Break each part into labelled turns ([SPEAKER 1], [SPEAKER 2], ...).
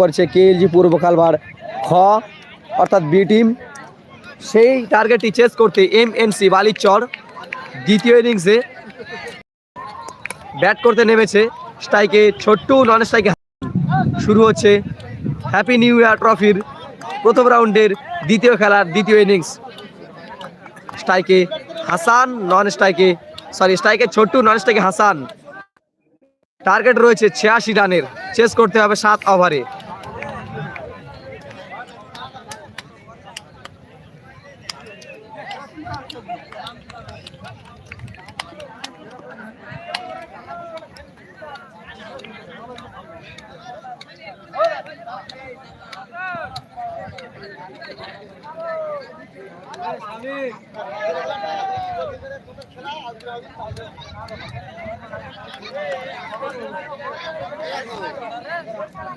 [SPEAKER 1] করছে কেএলজি পূর্ব খালবার খ, অর্থাৎ বি টিম। সেই টার্গেটটি চেস করতে এম এন সি বালিচর দ্বিতীয় ইনিংসে ব্যাট করতে নেমেছে স্ট্রাইকে ছোট্ট নন স্ট্রাইকে শুরু হচ্ছে হ্যাপি নিউ ইয়ার ট্রফির প্রথম রাউন্ডের দ্বিতীয় খেলার দ্বিতীয় ইনিংস স্ট্রাইকে হাসান নন স্ট্রাইকে সরি স্ট্রাইকে ছোট্ট নন স্ট্রাইকে হাসান। টার্গেট রয়েছে ছিয়াশি রানের। চেস করতে হবে সাত ওভারে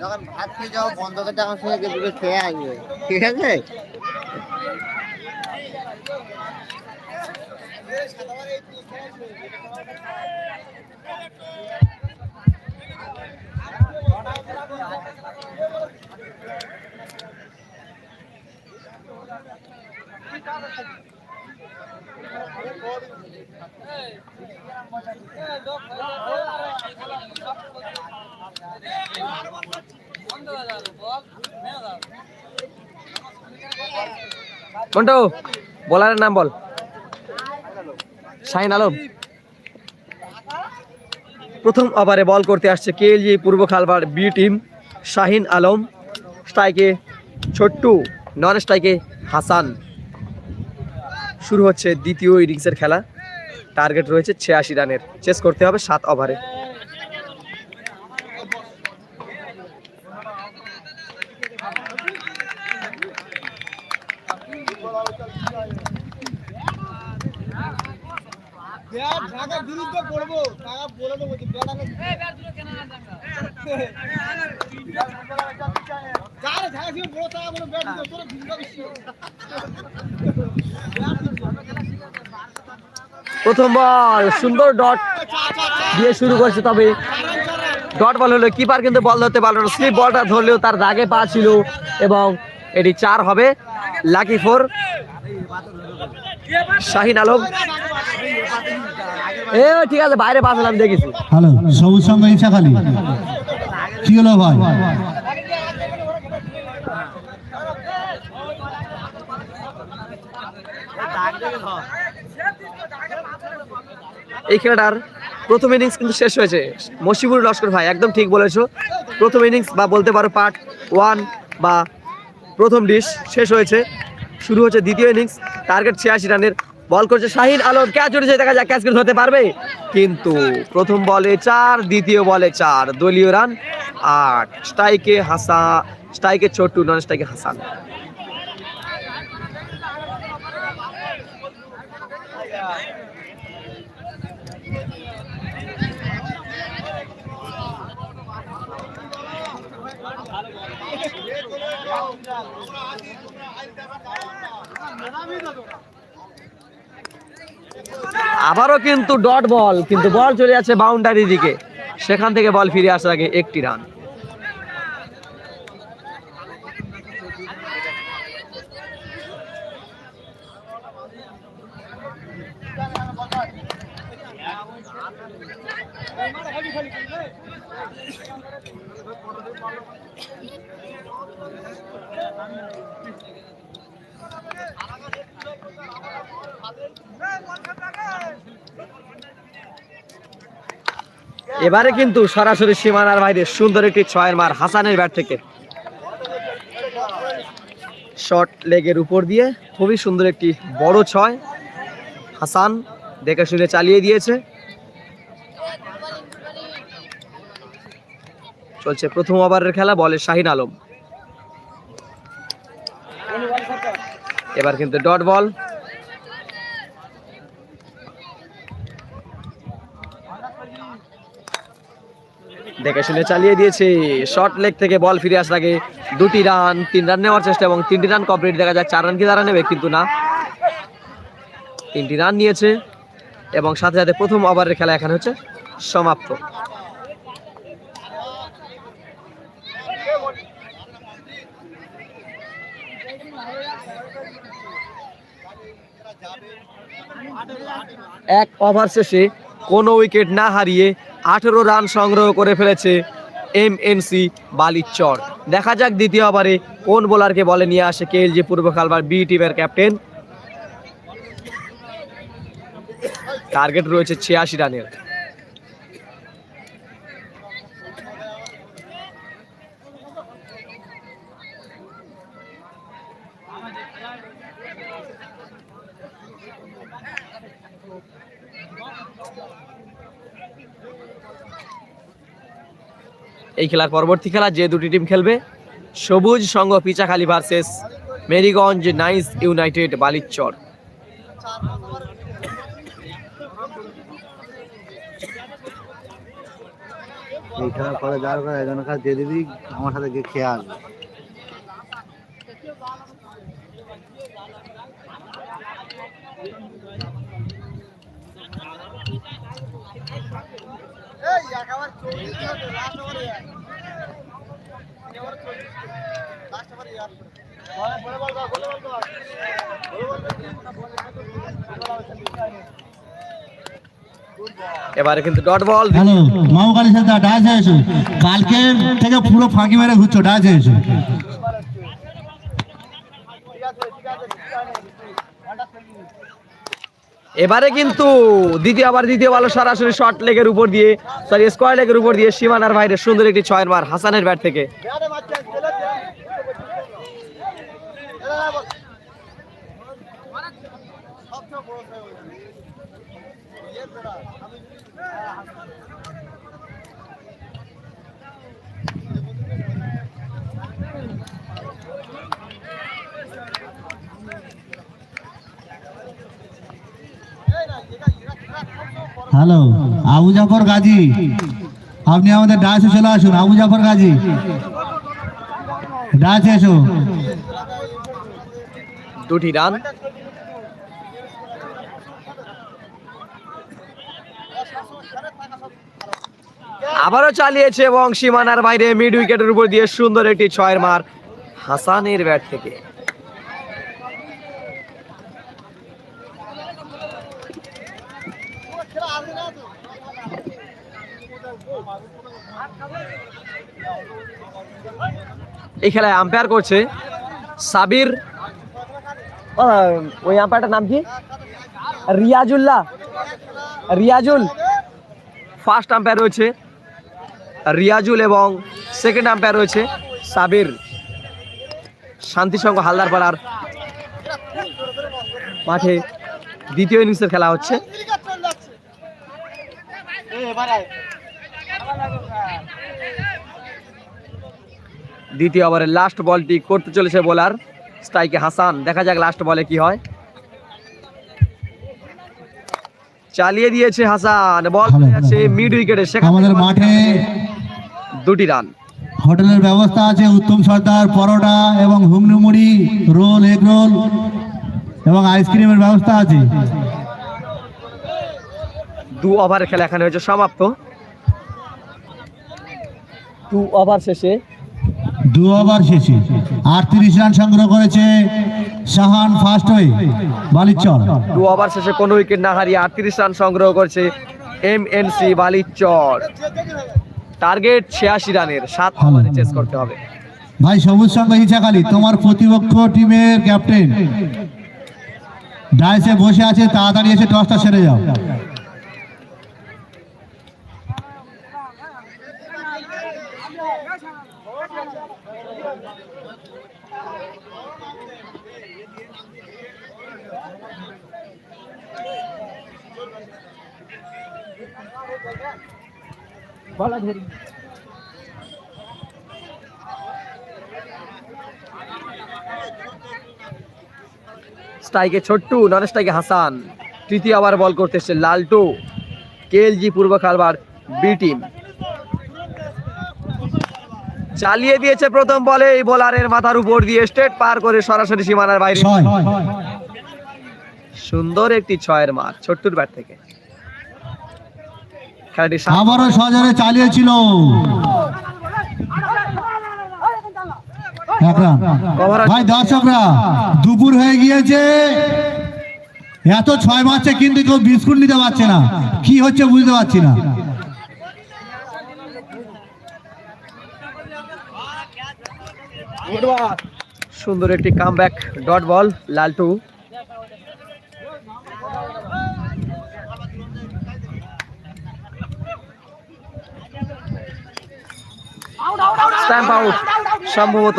[SPEAKER 2] যখন ভাত খেয়ে যাও বন্ধ করে আমার সঙ্গে খেয়ে আসবে। ঠিক আছে?
[SPEAKER 1] মন্টু বোলারের নাম বল। শাহিন আলম। প্রথম ওভারে বল করতে আসছে KLG Purba Khalbar B team, Shahin Alam. স্ট্রাইকে ছোট্টু নন স্ট্রাইকে হাসান। শুরু হচ্ছে দ্বিতীয় ইনিংসের খেলা। টার্গেট রয়েছে ছিয়াশি রানের। চেস করতে হবে সাত ওভারে।
[SPEAKER 3] ব্যাট ঢাকা বিরুদ্ধে করব। টাকা বলে দেবো যে ব্যাট আমি যারে ঢাকা ছিল বড় টাকা বলে ব্যাট দিতে তোরা ভিন্ন বিশ্ব
[SPEAKER 1] প্রথম বল সুন্দর ডট। দিয়ে শুরু করছে তবে। ডট বল হলো কিপার কিন্তু বল ধরতে পারল না। স্লিপ বলটা ধরলেও তার দাগে পা ছিল এবং এটি চার হবে। Lucky four Shahin Alam. এ ঠিক আছে বাইরে বাসলাম আমি দেখেছি
[SPEAKER 4] হ্যালো সবুজ সঙ্গে ইচ্ছাখালি কি হলো ভাই?
[SPEAKER 1] এই খেলাটার প্রথম ইনিংস কিন্তু শেষ হয়েছে। মশিবুর লস্কর ভাই একদম ঠিক বলেছ। প্রথম ইনিংস বা বলতে পারো পার্ট ওয়ান বা প্রথম ডিশ শেষ হয়েছে। শুরু হচ্ছে দ্বিতীয় ইনিংস টার্গেট ছিয়াশি রানের বল করছে শাহিন আলম। ক্যাচ উঠেছে, দেখা যাক ক্যাচ ধরতে পারবে। কিন্তু প্রথম বলে চার, দ্বিতীয় বলে চার। দলীয় রান আট। স্ট্রাইকে হাসা স্ট্রাইকে ছোট্টু নন স্ট্রাইকে হাসান। আবারও কিন্তু ডট বল, কিন্তু বল চলে যাচ্ছে বাউন্ডারি দিকে। সেখান থেকে বল ফিরে আসার আগে একটি রান। এবারে কিন্তু সরাসরি সীমানার বাইরে সুন্দর একটি ছয়ের মার হাসানের ব্যাট থেকে। শর্ট লেগের উপর দিয়ে খুবই সুন্দর একটি বড় ছয়। হাসান দেখে শুনে চালিয়ে দিয়েছে। চলছে প্রথম ওভারের খেলা বলে শাহিন আলম। এবার কিন্তু ডট বল। দেখে শুনে চালিয়ে দিয়েছে। শর্ট লেগ থেকে বল ফিরে আসার আগে দুটি রান, তিন রান নেওয়ার চেষ্টা এবং তিনটি রান কমপ্লিট। দেখা যায় চার রান কি তারা নেবে কিন্তু না। তিনটি রান নিয়েছে এবং সাথে সাথে প্রথম ওভারের খেলা এখানে হচ্ছে সমাপ্ত। এক ওভার শেষে কোনো উইকেট না হারিয়ে আঠেরো রান সংগ্রহ করে ফেলেছে এম এনসি বালিচর। দেখা যাক দ্বিতীয় ওভারে কোন বোলারকে বলে নিয়ে আসে কে কেএলজি পূর্ব খালবার বি টিমের ক্যাপ্টেন। টার্গেট রয়েছে ছিয়াশি রানের। এই খেলার পরবর্তী খেলা যে দুটি টিম খেলবে, Sabuj Sangha Pichakhali versus Meriganj nice united Balichar.
[SPEAKER 2] এই খেলার পরে যার করে এজন্য কাজ দিয়ে দিবি, আমার সাথে খেয়ে আসবে
[SPEAKER 3] এই একেবারে চল্লিশ লাস্ট ওভারে একেবারে চল্লিশ লাস্ট ওভারে ইয়ার বলে বল কর বলে বল কর
[SPEAKER 1] এবারে কিন্তু ডট বল
[SPEAKER 4] হ্যালো মহাকালী সাথে ডাচ হয়েছো। কালকে থেকে পুরো ফাঁকি মেরে ঘুরছো ডাচ হয়েছো
[SPEAKER 3] ঠিক আছে ঠিক আছে ঠিক আছে
[SPEAKER 1] এবারে কিন্তু দ্বিতীয় আবার দ্বিতীয় বল সরাসরি শর্ট লেগের উপর দিয়ে সরি স্কোয়ার লেগের উপর দিয়ে সীমানার বাইরে সুন্দর একটি ছয়ের মার হাসানের ব্যাট থেকে
[SPEAKER 3] বেয়ারে মারছে খেলে দে সবচেয়ে বড় সাহেব ইয়ে বেড়া আমি
[SPEAKER 4] হ্যালো, আবু জাফর গাজী। আপনি আমাদের ডাচে চলে আসুন, আবু জাফর গাজী। ডাচ এসো।
[SPEAKER 1] দুটি রান। আবারও চালিয়েছে এবং সীমানার বাইরে মিড উইকেটের উপর দিয়ে সুন্দর একটি ছয়ের মার হাসানের ব্যাট থেকে। এই খেলায় আম্পায়ার করছে। সাবির ওই আম্পায়ারটার নাম কি? রিয়াজুল্লাহ। রিয়াজুল ফার্স্ট আম্পায়ার রয়েছে। রিয়াজুল এবং সেকেন্ড আম্পায়ার রয়েছে সাবির। শান্তিসংঘ হালদারপাড়ার মাঠে দ্বিতীয় ইনিংসের খেলা হচ্ছে। দ্বিতীয় ওভারের লাস্ট বলটি করতে চলেছে বোলার স্ট্রাইকে হাসান। দেখা যাক লাস্ট বলে কি হয়। চালিয়ে দিয়েছে হাসান। বল আছে মিড উইকেটে
[SPEAKER 4] আমাদের মাঠে
[SPEAKER 1] দুটি রান
[SPEAKER 4] হোটেলের ব্যবস্থা আছে উত্তম সর্দার পরোটা এবং হুগনি মুড়ি রোল এগ রোল এবং আইসক্রিমের ব্যবস্থা আছে।
[SPEAKER 1] দু ওভারের খেলা এখানে হয়েছে সমাপ্ত। দু ওভার শেষে
[SPEAKER 4] দু ওভার শেষে আটত্রিশ রান সংগ্রহ করেছে শাহান ফার্স্ট হয়ে বালিচর।
[SPEAKER 1] দু ওভার শেষে কোনো উইকেট না হারিয়ে আটত্রিশ রান সংগ্রহ করেছে M N C Balichar. Target ছিয়াশি রানের সাত ওভারে চেস করতে হবে।
[SPEAKER 4] ভাই সবুজ সঙ্গ হিচাকালি তোমার প্রতিপক্ষ টিমের ক্যাপ্টেন ডাইসে বসে আছে তাড়াতাড়ি এসে টসটা সেরে যাও।
[SPEAKER 1] স্ট্রাইকে ছোট্টু নন স্ট্রাইকে হাসান। তৃতীয় ওভার বল করতে এসছে লালটু। কেএলজি পূর্ব খালবার বি টিম। চালিয়ে দিয়েছে প্রথম বলে এই বোলারের মাথার উপর দিয়ে স্টেট পার করে সরাসরি সীমানার বাইরে। সুন্দর একটি ছয়ের মার ছোট্টুর ব্যাট থেকে।
[SPEAKER 4] আবারও সজরে চালিয়েছিল। ভাই দর্শকরা দুপুর হয়ে গিয়েছে। এত ছয় মাসে কিন্তু কেউ বিস্কুট নিতে পারছে না। কি হচ্ছে বুঝতে পারছি না।
[SPEAKER 1] সুন্দর একটি comeback dot ball Laltu. Stump out সম্ভবত।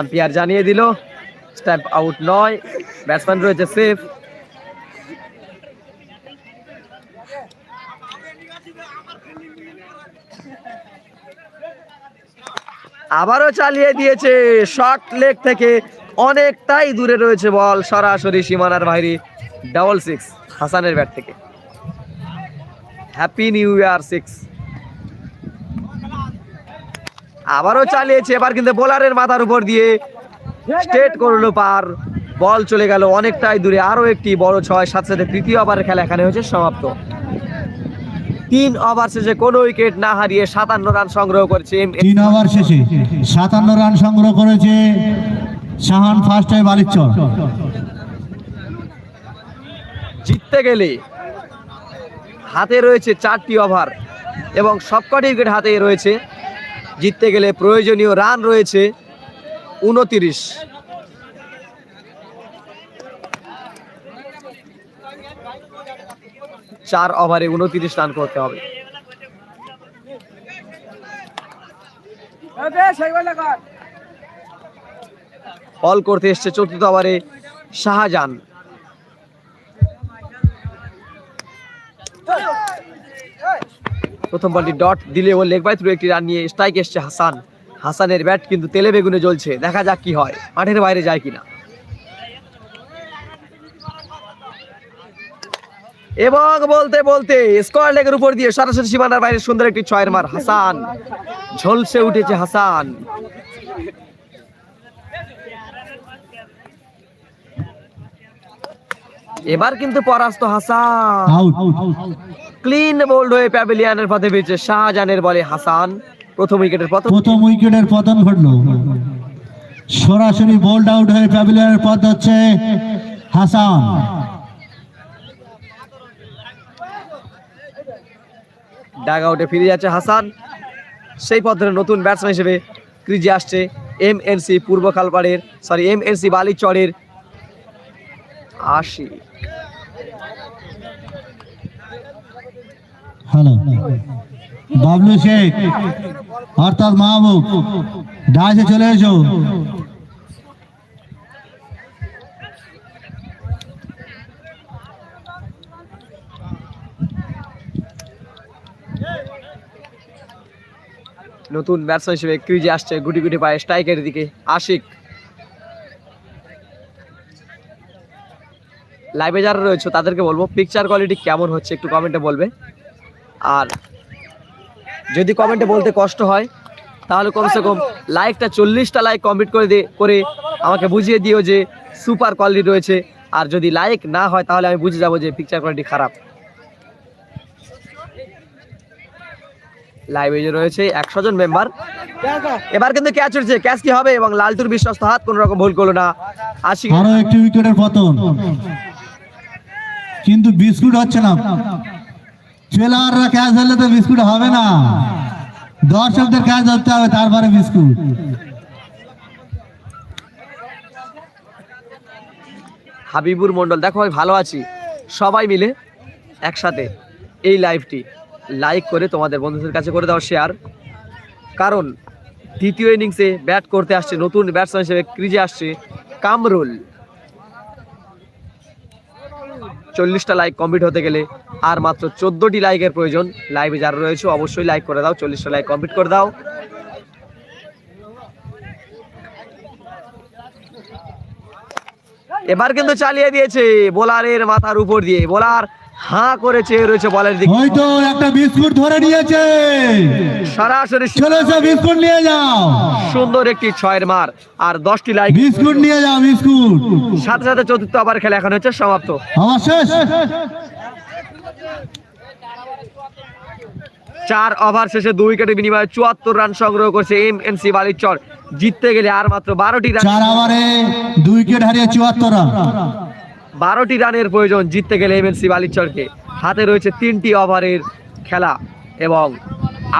[SPEAKER 1] আম্পিয়ার জানিয়ে দিল স্ট্যাম্প আউট নয় ব্যাটসম্যান রয়েছে সেফ আবারও চালিয়ে দিয়েছে শর্ট লেগ থেকে, অনেকটাই দূরে রয়েছে বল সরাসরি সীমানার বাইরে। ডাবল সিক্স হাসানের ব্যাট থেকে। হ্যাপি নিউ ইয়ার সিক্স আবারও চালিয়েছে এবার কিন্তু বোলারের মাথার উপর দিয়ে স্টেট করল পার। বল চলে গেল অনেকটাই দূরে আরও একটি বড় ছয় সাথে সাথে তৃতীয় ওভারের খেলা এখানে হয়েছে সমাপ্ত। তিন ওভার শেষে কোনো উইকেট না হারিয়ে সাতান্ন রান সংগ্রহ করেছে
[SPEAKER 4] তিন ওভার শেষে সাতান্ন রান সংগ্রহ করেছে শাহান ফার্স্ট টাইম বালিচর
[SPEAKER 1] জিততে গেলে হাতে রয়েছে চারটি ওভার এবং সবকটি উইকেট হাতে রয়েছে। জিততে গেলে প্রয়োজনীয় রান রয়েছে উনতিরিশ। চার ওভারে উনতিরিশ রান করতে হবে। বল করতে এসছে চতুর্থ ওভারে শাহজাহান। প্রথম বলটি ডট দিলে ও লেগ বাই থ্রু একটি রান নিয়ে স্ট্রাইক এসছে হাসান। হাসানের ব্যাট কিন্তু তেলে বেগুনে জ্বলছে। দেখা যাক কি হয়। মাঠের বাইরে যায় কিনা। এবং বলতে বলতে স্কোয়ার লেগের উপর দিয়ে সরাসরি সীমানার বাইরে সুন্দর একটি ছয়ের মার হাসান। ঝলসে উঠেছে হাসান। এবার কিন্তু পরাস্ত হাসান। ক্লিন বোল্ড হয়ে প্যাভিলিয়নের পথে ফিরছে শাহজাহানের বলে হাসান। প্রথম উইকেটের পতন
[SPEAKER 4] প্রথম উইকেটের পতন ঘটলো। সরাসরি বোল্ড আউট হয়ে প্যাভিলিয়নের পথ হচ্ছে হাসান।
[SPEAKER 1] ডাগ আউটে ফিরে যাচ্ছে হাসান। সেই পথ ধরে নতুন ব্যাটসম্যান হিসেবে ক্রিজে আসছে এম এন সি পূর্ব খালপাড়ের সরি এম এন সি বালিচরের আশি।
[SPEAKER 4] হ্যালো। বাবলু শেখ অর্থাৎ মাহবুব ডাইসে চলে এসো।
[SPEAKER 1] নতুন ব্যাটসম্যান হিসেবে ক্রিজে আসছে গুটি গুটি পায়ে স্ট্রাইকের দিকে আশিক। লাইভে যারা রয়েছে, তাদেরকে বলব পিকচার কোয়ালিটি কেমন হচ্ছে একটু কমেন্টে বলবে। আর যদি কমেন্টে বলতে কষ্ট হয়, তাহলে কমসে কম লাইকটা চল্লিশটা লাইক কমপ্লিট করে দিয়ে করে আমাকে বুঝিয়ে দিও যে সুপার কোয়ালিটি রয়েছে। আর যদি লাইক না হয়, তাহলে আমি বুঝে যাব যে পিকচার কোয়ালিটি খারাপ। লাইভে যে রয়েছে একশো জন মেম্বার এবার কিন্তু ক্যাচ উঠছে। ক্যাচ কি হবে? এবং লালটুর বিশ্বস্ত হাত কোন রকম ভুল করল না।
[SPEAKER 4] আরও একটি উইকেটের পতন। কিন্তু বিস্কুট হচ্ছে না। প্লেয়াররা ক্যাচ ধরলে তো বিস্কুট হবে না। দর্শকদের ক্যাচ ধরতে হবে, তারপরে বিস্কুট।
[SPEAKER 1] হাবিবুর মন্ডল দেখো আমি ভালো আছি। সবাই মিলে একসাথে এই লাইভটি লাইক করে তোমাদের বন্ধুদের কাছে করে দাও শেয়ার কারণ দ্বিতীয় ইনিংসে ব্যাট করতে আসছে, নতুন ব্যাটসম্যান হিসেবে ক্রিজে আসছে কামরুল। চল্লিশটা লাইক কমপ্লিট হতে গেলে আর মাত্র চোদ্দোটি লাইকের প্রয়োজন। লাইভে যারা রয়েছে, অবশ্যই লাইক করে দাও, চল্লিশটা লাইক কমপ্লিট করে দাও। এবার কিন্তু চালিয়ে দিয়েছে বোলারের মাথার উপর দিয়ে। বোলার হাঁ করে চেয়ে রয়েছে বলের দিকে।
[SPEAKER 4] হয়তো একটা বিস্কুট ধরে নিয়েছে।
[SPEAKER 1] সরাসরি
[SPEAKER 4] চলে এসো বিস্কুট নিয়ে যাও।
[SPEAKER 1] সুন্দর একটি ছয়ের মার আর দশটি লাইক
[SPEAKER 4] বিস্কুট নিয়ে যাও বিস্কুট।
[SPEAKER 1] সাথে সাথে চতুর্থ ওভার খেলা এখন হচ্ছে সমাপ্ত।
[SPEAKER 4] আমার শেষ।
[SPEAKER 1] চার ওভার শেষে দুই উইকেটের বিনিময়ে চুয়াত্তর রান সংগ্রহ করছে এম এন সি বালিচর। জিততে গেলে আর মাত্র বারোটি রান
[SPEAKER 4] চার ওভারে দুই উইকেট হারিয়ে চুয়াত্তর রান।
[SPEAKER 1] বারোটি রানের প্রয়োজন জিততে গেলে এম এন সি বালিচরকে। হাতে রয়েছে তিনটি ওভারের খেলা এবং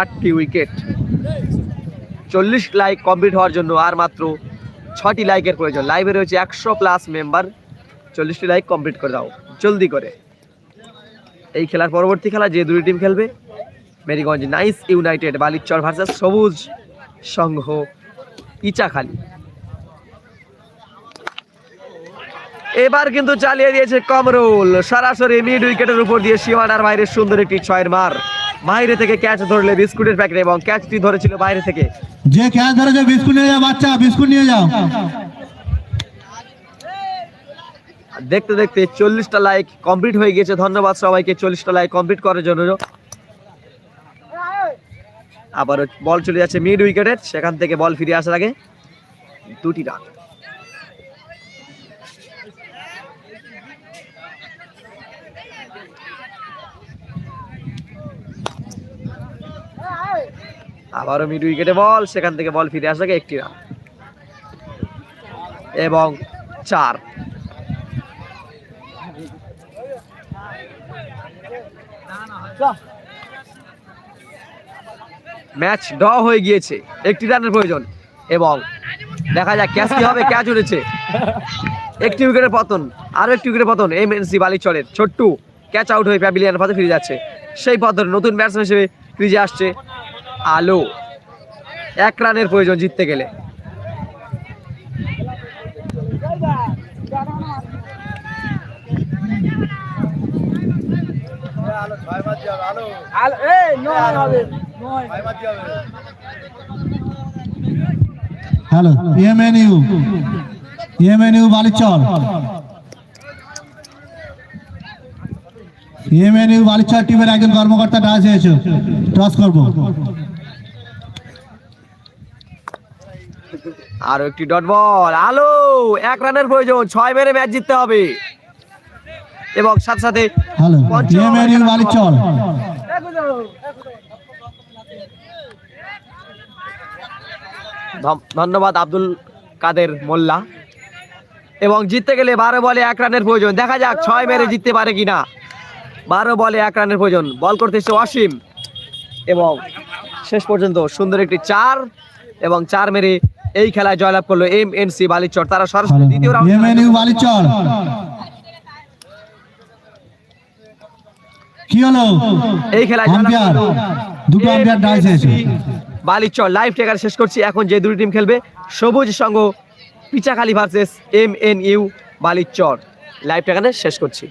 [SPEAKER 1] আটটি উইকেট। চল্লিশ লাইক কমপ্লিট হওয়ার জন্য আর মাত্র ছটি লাইকের প্রয়োজন। লাইভে রয়েছে একশো প্লাস মেম্বার। চল্লিশটি লাইক কমপ্লিট করে দাও, জলদি করে। এই খেলার পরবর্তী খেলা যে দুই টিম খেলবে, Meriganj nice united, Balichar versus Sabuj Sangha, Ichakhali. এবার কিন্তু চালিয়ে দিয়েছে কমরুল। সরাসরি মিড উইকেটের উপর দিয়ে সীমানার বাইরে সুন্দর একটি ছয়ের মার। বাইরে থেকে ক্যাচ ধরলে বিস্কুটের প্যাকেট এবং ক্যাচটি ধরেছিল বাইরে থেকে।
[SPEAKER 4] যে ক্যাচ ধরেছে বিস্কুট নিয়ে যাও বাচ্চা বিস্কুট নিয়ে যাও।
[SPEAKER 1] দেখতে দেখতে চল্লিশটা লাইক কমপ্লিট হয়ে গিয়েছে। ধন্যবাদ সবাইকে চল্লিশটা লাইক কমপ্লিট করার জন্য। আবার বল চলে যাচ্ছে মিড উইকেটের সেখান থেকে বল ফিরে আসার আগে দুটি রান আবারও মিড উইকেটে বল, সেখান থেকে বল ফিরে আগে একটি রান। এবং চার। ম্যাচ ড হয়ে গিয়েছে, একটি রানের প্রয়োজন। এবং দেখা যাক ক্যাচ কি হবে, ক্যাচ উঠেছে। একটি উইকেটের পতন আরও একটি উইকেটের পতন এম এন সি বালিচরের ছোট্টু, ক্যাচ আউট হয়ে প্যাভিলিয়ান পথে ফিরে যাচ্ছে। সেই পথ নতুন ব্যাটসম্যান হিসেবে ক্রিজে আসছে আলো। এক রানের প্রয়োজন জিততে গেলে।
[SPEAKER 4] হ্যালো ইএমএনইউ ইএমএনইউ বালিচর। ইএমএনইউ বালিচর টিমের একজন কর্মকর্তা ডাস হয়েছে। টস করব।
[SPEAKER 1] আরও একটি ডট বল আলো এক রানের প্রয়োজন ছয় মেরে ম্যাচ জিততে হবে। এবং সাথে সাথে ধন্যবাদ আব্দুল কাদের মোল্লা। এবং জিততে গেলে বারো বলে এক রানের প্রয়োজন। দেখা যাক ছয় মেরে জিততে পারে কিনা। বারো বলে এক রানের প্রয়োজন। বল করতে এসছে অসীম। এবং শেষ পর্যন্ত সুন্দর একটি চার এবং চার মেরে এই খেলায় জয়লাভ করল এম এন সি বালিচর। তারা সরাসরি দ্বিতীয় রাউন্ডে
[SPEAKER 4] বালিচর। কি হলো?
[SPEAKER 1] এই খেলায়
[SPEAKER 4] দুটো আম্পায়ার ডাস হয়েছে।
[SPEAKER 1] বালিচর। লাইভ টেকার শেষ করছি। এখন যে দুটি টিম খেলবে Sabuj Sangha Pichakhali versus M N U Balichar. Live টেকারে শেষ করছি।